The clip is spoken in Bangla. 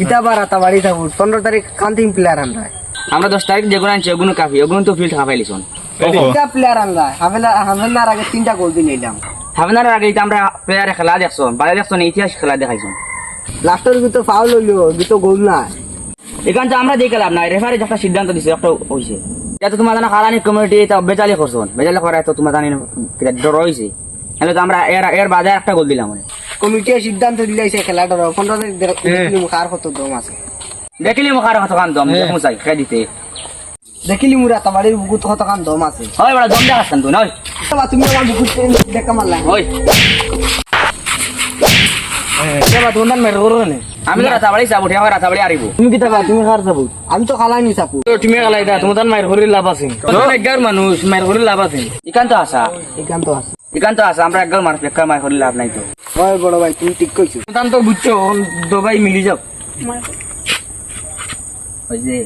কিতা বার আতা বাড়ি থাকুন। পনেরো তারিখ কান্তিম প্লেয়ার আনরা আমরা দশ তারিখ যেগুলো আনছি ওগুলো কাফি ওগুলো তো ফিল্ড হাফাই লিছুন কিতা প্লেয়ার আনরা হাফেলা হাফেলার আগে তিনটা গোল দিয়ে নিলাম। হাফনার আগে আমরা প্লেয়ারে খেলা দেখছ বাড়ি দেখছ ইতিহাস খেলা দেখাইছো লাস্টের কিন্তু ফাউল হইল কিন্তু গোল না এখান তো আমরা দেখে লাভ নাই রেফারি একটা সিদ্ধান্ত দিছে একটা হয়েছে এটা তো তোমার জানা হারানি কমিটি এটা বেচালি করছ বেচালি করা তো তোমার জানি ডর হয়েছে তাহলে তো আমরা এর এর বাদে একটা গোল দিলাম মানে। কমিটির সিদ্ধান্ত দিলাইছে খেলাটার পনেরো তারিখ দেখিলি কার কত দম আছে। দেখিলি মুখ আর কত কান দম চাই খেয়ে দিতে। দেখিলি মুরা তা বাড়ির বুকুত কত কান দম আছে। হয় বড় দম দেখাচ্ছেন তো নয়। তুমি আমার বুকুত দেখা মারলা। করো না। আমি তো রাতাবাড়ি যাব ঠিক আছে রাতাবাড়ি আরিব। তুমি কিতা কও? তুমি কার যাব? আমি তো খালাই নি চাপু তুমি গেলাই দা তোমার মায়ের ঘরের লাভ আছে। মানুষ মায়ের ঘরের লাভ আছে। এখান তো আসা। এখান তো আছে এখান তো আছে আমরা একগাল মানুষ বেকার মাই করলে লাভ নাই তো। হয় বড় ভাই তুমি ঠিক কইছো। তো বুঝছ দবাই মিলি যাও। ওই যে।